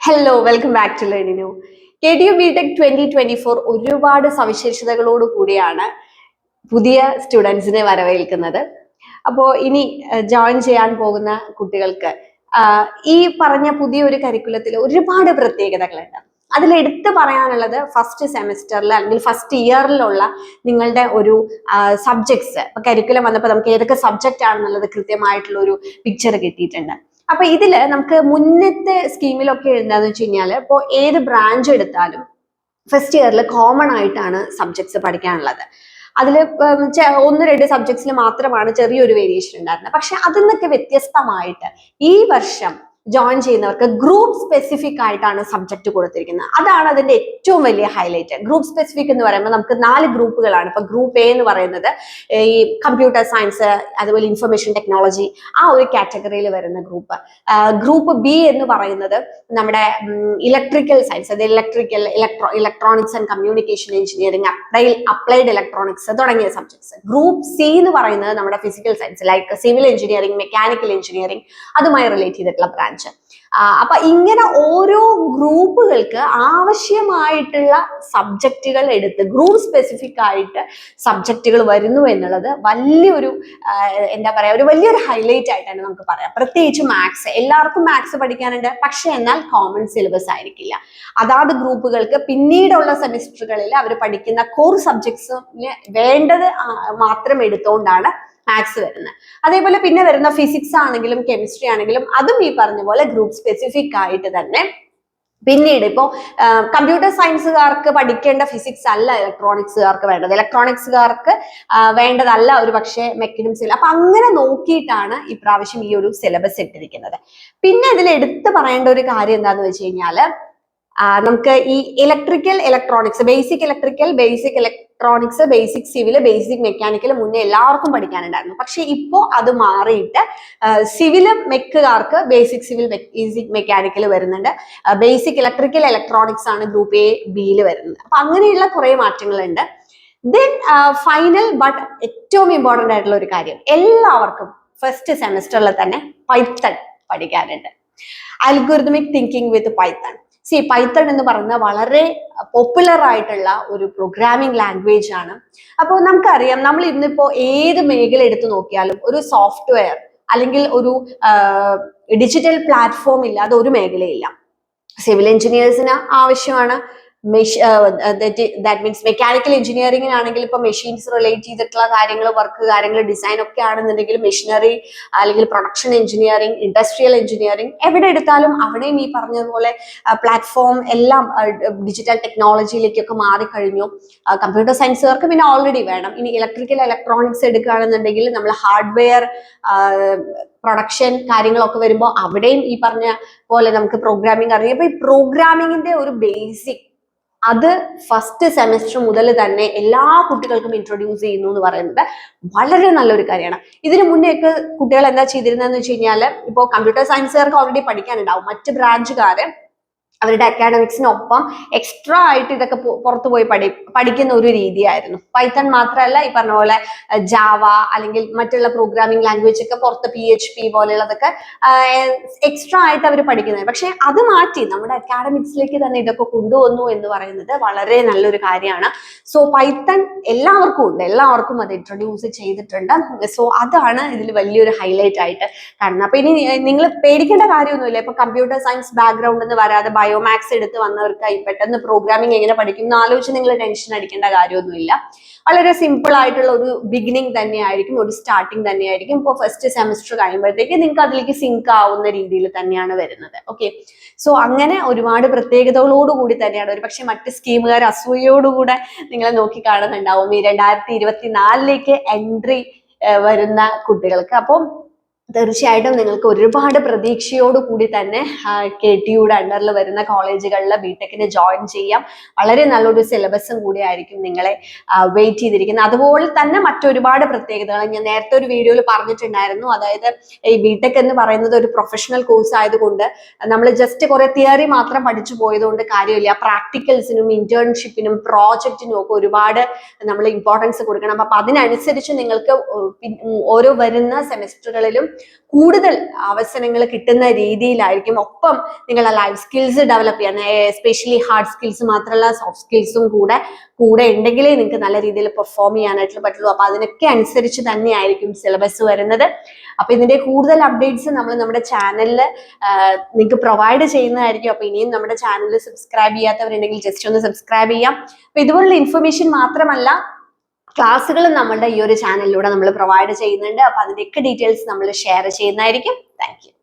Hello welcome back to ലേണിനു K T U B tech twenty twenty four ഒരുപാട് സവിശേഷതകളോട് കൂടിയാണ് പുതിയ സ്റ്റുഡൻസിനെ വരവേൽക്കുന്നത്. അപ്പോൾ ഇനി ജോയിൻ ചെയ്യാൻ പോകുന്ന കുട്ടികൾക്ക് ഈ പറഞ്ഞ പുതിയൊരു കരിക്കുലത്തിൽ ഒരുപാട് പ്രത്യേകതകളുണ്ട്. അതിൽ എടുത്തു പറയാനുള്ളത് ഫസ്റ്റ് സെമിസ്റ്ററിൽ അല്ലെങ്കിൽ ഫസ്റ്റ് ഇയറിലുള്ള നിങ്ങളുടെ ഒരു സബ്ജക്ട്സ് കരിക്കുലം വന്നപ്പോൾ നമുക്ക് ഏതൊക്കെ സബ്ജക്റ്റ് ആണെന്നുള്ളത് കൃത്യമായിട്ടുള്ള ഒരു പിക്ചർ കിട്ടിയിട്ടുണ്ട്. അപ്പൊ ഇതിൽ നമുക്ക് മുന്നത്തെ സ്കീമിലൊക്കെ എന്താന്ന് വെച്ച് കഴിഞ്ഞാൽ ഇപ്പോൾ ഏത് ബ്രാഞ്ച് എടുത്താലും ഫസ്റ്റ് ഇയറിൽ കോമൺ ആയിട്ടാണ് സബ്ജക്ട്സ് പഠിക്കാനുള്ളത്. അതിൽ ഒന്ന് രണ്ട് സബ്ജക്ട്സിൽ മാത്രമാണ് ചെറിയൊരു വേരിയേഷൻ ഉണ്ടായിരുന്നത്. പക്ഷെ അതിൽ നിന്നൊക്കെ വ്യത്യസ്തമായിട്ട് ഈ വർഷം ജോയിൻ ചെയ്യുന്നവർക്ക് ഗ്രൂപ്പ് സ്പെസിഫിക് ആയിട്ടാണ് സബ്ജക്ട് കൊടുത്തിരിക്കുന്നത്. അതാണ് അതിന്റെ ഏറ്റവും വലിയ ഹൈലൈറ്റ് ഗ്രൂപ്പ് സ്പെസിഫിക് എന്ന് പറയുമ്പോൾ നമുക്ക് നാല് ഗ്രൂപ്പുകളാണ്. ഇപ്പൊ ഗ്രൂപ്പ് എ എന്ന് പറയുന്നത് ഈ കമ്പ്യൂട്ടർ സയൻസ് അതുപോലെ ഇൻഫർമേഷൻ ടെക്നോളജി ആ ഒരു കാറ്റഗറിയിൽ വരുന്ന ഗ്രൂപ്പ് ഗ്രൂപ്പ് ബി എന്ന് പറയുന്നത് നമ്മുടെ ഇലക്ട്രിക്കൽ സയൻസ് അത് electrical electro electronics and communication engineering apply applied electronics തുടങ്ങിയ സബ്ജക്ട്സ് ഗ്രൂപ്പ് സി എന്ന് പറയുന്നത് നമ്മുടെ physical science like civil engineering mechanical engineering അതുമായി റിലേറ്റ് ചെയ്തിട്ടുള്ള ബ്രാഞ്ച് അപ്പൊ ഇങ്ങനെ ഓരോ ഗ്രൂപ്പുകൾക്ക് ആവശ്യമായിട്ടുള്ള സബ്ജക്റ്റുകൾ എടുത്ത് ഗ്രൂപ്പ് സ്പെസിഫിക് ആയിട്ട് സബ്ജക്റ്റുകൾ വരുന്നു എന്നുള്ളത് വലിയൊരു എന്താ പറയാ ഒരു വലിയൊരു ഹൈലൈറ്റ് ആയിട്ടാണ് നമുക്ക് പറയാം. പ്രത്യേകിച്ച് മാത്സ് എല്ലാവർക്കും മാത്സ് പഠിക്കാനുണ്ട്. പക്ഷെ എന്നാൽ കോമൺ സിലബസ് ആയിരിക്കില്ല. അതാത് ഗ്രൂപ്പുകൾക്ക് പിന്നീടുള്ള സെമിസ്റ്ററുകളിൽ അവർ പഠിക്കുന്ന കോർ സബ്ജക്ട്സിന് വേണ്ടത് മാത്രം എടുത്തുകൊണ്ടാണ് മാത്സ് വരുന്നത് അതേപോലെ പിന്നെ വരുന്ന ഫിസിക്സ് ആണെങ്കിലും കെമിസ്ട്രി ആണെങ്കിലും അതും ഈ പറഞ്ഞ പോലെ ഗ്രൂപ്പ് സ്പെസിഫിക് ആയിട്ട് തന്നെ പിന്നീട് ഇപ്പോൾ കമ്പ്യൂട്ടർ സയൻസുകാർക്ക് പഠിക്കേണ്ട ഫിസിക്സ് അല്ല ഇലക്ട്രോണിക്സുകാർക്ക് വേണ്ടത്. ഇലക്ട്രോണിക്സുകാർക്ക് വേണ്ടതല്ല ഒരു പക്ഷേ മെക്കനിക്സിൽ അപ്പൊ അങ്ങനെ നോക്കിയിട്ടാണ് ഇപ്രാവശ്യം ഈ ഒരു സിലബസ് ഇട്ടിരിക്കുന്നത്. പിന്നെ ഇതിൽ എടുത്തു പറയേണ്ട ഒരു കാര്യം എന്താന്ന് വെച്ച് കഴിഞ്ഞാൽ ആ, നമുക്ക് ഈ electrical electronics basic electrical basic electronics basic civil basic mechanical മുന്നേ എല്ലാവർക്കും പഠിക്കാനുണ്ടായിരുന്നു. പക്ഷെ ഇപ്പോൾ അത് മാറിയിട്ട് സിവിൽ മെക്കുകാർക്ക് ബേസിക് സിവിൽ ബേസിക് മെക്കാനിക്കൽ വരുന്നുണ്ട്. ബേസിക് ഇലക്ട്രിക്കൽ ഇലക്ട്രോണിക്സ് ആണ് ഗ്രൂപ്പ് എ ബിയിൽ വരുന്നത്. അപ്പൊ അങ്ങനെയുള്ള കുറെ മാറ്റങ്ങളുണ്ട്. ദെൻ ഫൈനൽ ബട്ട് ഏറ്റവും ഇമ്പോർട്ടന്റ് ആയിട്ടുള്ള ഒരു കാര്യം. എല്ലാവർക്കും ഫസ്റ്റ് സെമിസ്റ്ററിൽ തന്നെ പൈത്തൺ പഠിക്കാനുണ്ട്. Algorithmic thinking with Python C Python എന്ന് പറയുന്ന വളരെ പോപ്പുലർ ആയിട്ടുള്ള ഒരു പ്രോഗ്രാമിംഗ് ലാംഗ്വേജ് ആണ്. അപ്പോൾ നമുക്കറിയാം നമ്മൾ ഇന്നിപ്പോ ഏത് മേഖല എടുത്തു നോക്കിയാലും ഒരു സോഫ്റ്റ്വെയർ അല്ലെങ്കിൽ ഒരു ഡിജിറ്റൽ പ്ലാറ്റ്ഫോം ഇല്ലാതെ ഒരു മേഖലയില്ല. സിവിൽ എഞ്ചിനീയേഴ്സിന് ആവശ്യമാണ് ദാറ്റ് മീൻസ് മെക്കാനിക്കൽ എഞ്ചിനീയറിംഗിനാണെങ്കിൽ ഇപ്പൊ മെഷീൻസ് റിലേറ്റ് ചെയ്തിട്ടുള്ള കാര്യങ്ങൾ വർക്ക് കാര്യങ്ങൾ ഡിസൈൻ ഒക്കെ ആണെന്നുണ്ടെങ്കിൽ മെഷീനറി അല്ലെങ്കിൽ പ്രൊഡക്ഷൻ എഞ്ചിനീയറിംഗ് ഇൻഡസ്ട്രിയൽ എഞ്ചിനീയറിംഗ് എവിടെ എടുത്താലും അവിടെയും ഈ പറഞ്ഞതുപോലെ പ്ലാറ്റ്ഫോം എല്ലാം ഡിജിറ്റൽ ടെക്നോളജിയിലേക്കൊക്കെ മാറിക്കഴിഞ്ഞു. കമ്പ്യൂട്ടർ സയൻസുകാർക്ക് പിന്നെ ഓൾറെഡി വേണം. ഇനി ഇലക്ട്രിക്കൽ ഇലക്ട്രോണിക്സ് എടുക്കുകയാണെന്നുണ്ടെങ്കിൽ നമ്മൾ ഹാർഡ്വെയർ പ്രൊഡക്ഷൻ കാര്യങ്ങളൊക്കെ വരുമ്പോൾ അവിടെയും ഈ പറഞ്ഞ പോലെ നമുക്ക് പ്രോഗ്രാമിംഗ് അറിയാം. അപ്പൊ ഈ പ്രോഗ്രാമിംഗിന്റെ ഒരു ബേസിക് അത് ഫസ്റ്റ് സെമസ്റ്റർ മുതൽ തന്നെ എല്ലാ കുട്ടികൾക്കും ഇൻട്രൊഡ്യൂസ് ചെയ്യുന്നു എന്ന് പറയുന്നത് വളരെ നല്ലൊരു കാര്യമാണ്. ഇതിനു മുന്നേ ഒക്കെ കുട്ടികൾ എന്താ ചെയ്തിരുന്നതെന്ന് വെച്ച് കഴിഞ്ഞാൽ ഇപ്പോൾ കമ്പ്യൂട്ടർ സയൻസുകാർക്ക് ഓൾറെഡി പഠിക്കാനുണ്ടാവും. മറ്റ് ബ്രാഞ്ചുകാര് അവരുടെ അക്കാഡമിക്സിനൊപ്പം എക്സ്ട്രാ ആയിട്ട് ഇതൊക്കെ പുറത്തു പോയി പഠി പഠിക്കുന്ന ഒരു രീതിയായിരുന്നു. പൈത്തൺ മാത്രമല്ല ഈ പറഞ്ഞ പോലെ ജാവ അല്ലെങ്കിൽ മറ്റുള്ള പ്രോഗ്രാമിംഗ് ലാംഗ്വേജ് ഒക്കെ പുറത്ത് പി എച്ച് പി പോലെയുള്ളതൊക്കെ എക്സ്ട്രാ ആയിട്ട് അവർ പഠിക്കുന്നത്. പക്ഷെ അത് മാറ്റി നമ്മുടെ അക്കാഡമിക്സിലേക്ക് തന്നെ ഇതൊക്കെ കൊണ്ടുവന്നു എന്ന് പറയുന്നത് വളരെ നല്ലൊരു കാര്യമാണ്. സോ പൈത്തൺ എല്ലാവർക്കും ഉണ്ട്. എല്ലാവർക്കും അത് ഇൻട്രൊഡ്യൂസ് ചെയ്തിട്ടുണ്ട്. സോ അതാണ് ഇതിൽ വലിയൊരു ഹൈലൈറ്റ് ആയിട്ട് കാണുന്നത്. അപ്പൊ ഇനി നിങ്ങൾ പേടിക്കേണ്ട കാര്യമൊന്നുമില്ല. ഇപ്പൊ കമ്പ്യൂട്ടർ സയൻസ് ബാക്ക്ഗ്രൗണ്ട് എന്ന് വരാതെ ബയോമാക്സ് എടുത്ത് വന്നവർക്ക് പെട്ടെന്ന് പ്രോഗ്രാമിംഗ് എങ്ങനെ പഠിക്കും എന്ന് ആലോചിച്ച് നിങ്ങൾ ടെൻഷൻ അടിക്കേണ്ട കാര്യമൊന്നുമില്ല. വളരെ സിമ്പിൾ ആയിട്ടുള്ള ഒരു ബിഗിനിങ് തന്നെയായിരിക്കും ഒരു സ്റ്റാർട്ടിങ് തന്നെയായിരിക്കും. ഇപ്പോൾ ഫസ്റ്റ് സെമിസ്റ്റർ കഴിയുമ്പോഴത്തേക്ക് നിങ്ങൾക്ക് അതിലേക്ക് സിങ്ക് ആവുന്ന രീതിയിൽ തന്നെയാണ് വരുന്നത്. ഓക്കെ സോ അങ്ങനെ ഒരുപാട് പ്രത്യേകതകളോട് കൂടി തന്നെയാണ്. ഒരു പക്ഷേ മറ്റ് സ്കീമുകാർ അസൂയയോടുകൂടെ നിങ്ങളെ നോക്കി കാണുന്നുണ്ടാവും. ഈ രണ്ടായിരത്തി ഇരുപത്തിനാലിലേക്ക് എൻട്രി വരുന്ന കുട്ടികൾക്ക്. അപ്പം തീർച്ചയായിട്ടും നിങ്ങൾക്ക് ഒരുപാട് പ്രതീക്ഷയോട് കൂടി തന്നെ കെ ടി യുടെ അണ്ടറിൽ വരുന്ന കോളേജുകളിൽ ബിടെക്കിന് ജോയിൻ ചെയ്യാം. വളരെ നല്ലൊരു സിലബസും കൂടി ആയിരിക്കും നിങ്ങളെ വെയിറ്റ് ചെയ്തിരിക്കുന്നത്. അതുപോലെ തന്നെ മറ്റൊരുപാട് പ്രത്യേകതകൾ ഞാൻ നേരത്തെ ഒരു വീഡിയോയിൽ പറഞ്ഞിട്ടുണ്ടായിരുന്നു. അതായത് ഈ ബിടെക് എന്ന് പറയുന്നത് ഒരു പ്രൊഫഷണൽ കോഴ്സ് ആയതുകൊണ്ട് നമ്മൾ ജസ്റ്റ് കുറെ തിയറി മാത്രം പഠിച്ചു പോയതുകൊണ്ട് കാര്യമില്ല. പ്രാക്ടിക്കൽസിനും ഇന്റേൺഷിപ്പിനും പ്രോജക്റ്റിനും ഒക്കെ ഒരുപാട് നമ്മൾ ഇമ്പോർട്ടൻസ് കൊടുക്കണം. അപ്പൊ അതിനനുസരിച്ച് നിങ്ങൾക്ക് ഓരോ വരുന്ന സെമിസ്റ്ററുകളിലും കൂടുതൽ അവസരങ്ങൾ കിട്ടുന്ന രീതിയിലായിരിക്കും. ഒപ്പം നിങ്ങളുടെ ലൈഫ് സ്കിൽസ് ഡെവലപ്പ് ചെയ്യാൻ എസ്പെഷ്യലി ഹാർഡ് സ്കിൽസ് മാത്രമല്ല സോഫ്റ്റ് സ്കിൽസും കൂടെ കൂടെ ഉണ്ടെങ്കിലേ നിങ്ങൾക്ക് നല്ല രീതിയിൽ പെർഫോം ചെയ്യാനായിട്ട് പറ്റുള്ളൂ. അപ്പൊ അതിനൊക്കെ അനുസരിച്ച് തന്നെയായിരിക്കും സിലബസ് വരുന്നത്. അപ്പൊ ഇതിന്റെ കൂടുതൽ അപ്ഡേറ്റ്സ് നമ്മൾ നമ്മുടെ ചാനലിൽ നിങ്ങൾക്ക് പ്രൊവൈഡ് ചെയ്യുന്നതായിരിക്കും. അപ്പൊ ഇനിയും നമ്മുടെ ചാനൽ സബ്സ്ക്രൈബ് ചെയ്യാത്തവരുണ്ടെങ്കിൽ ജസ്റ്റ് ഒന്ന് സബ്സ്ക്രൈബ് ചെയ്യാം. അപ്പൊ ഇതുപോലുള്ള ഇൻഫർമേഷൻ മാത്രമല്ല ക്ലാസ്സുകളും നമ്മളുടെ ഈ ഒരു ചാനലിലൂടെ നമ്മൾ പ്രൊവൈഡ് ചെയ്യുന്നുണ്ട്. അപ്പൊ അതിന്റെയൊക്കെ ഡീറ്റെയിൽസ് നമ്മൾ ഷെയർ ചെയ്യുന്നതായിരിക്കും. താങ്ക്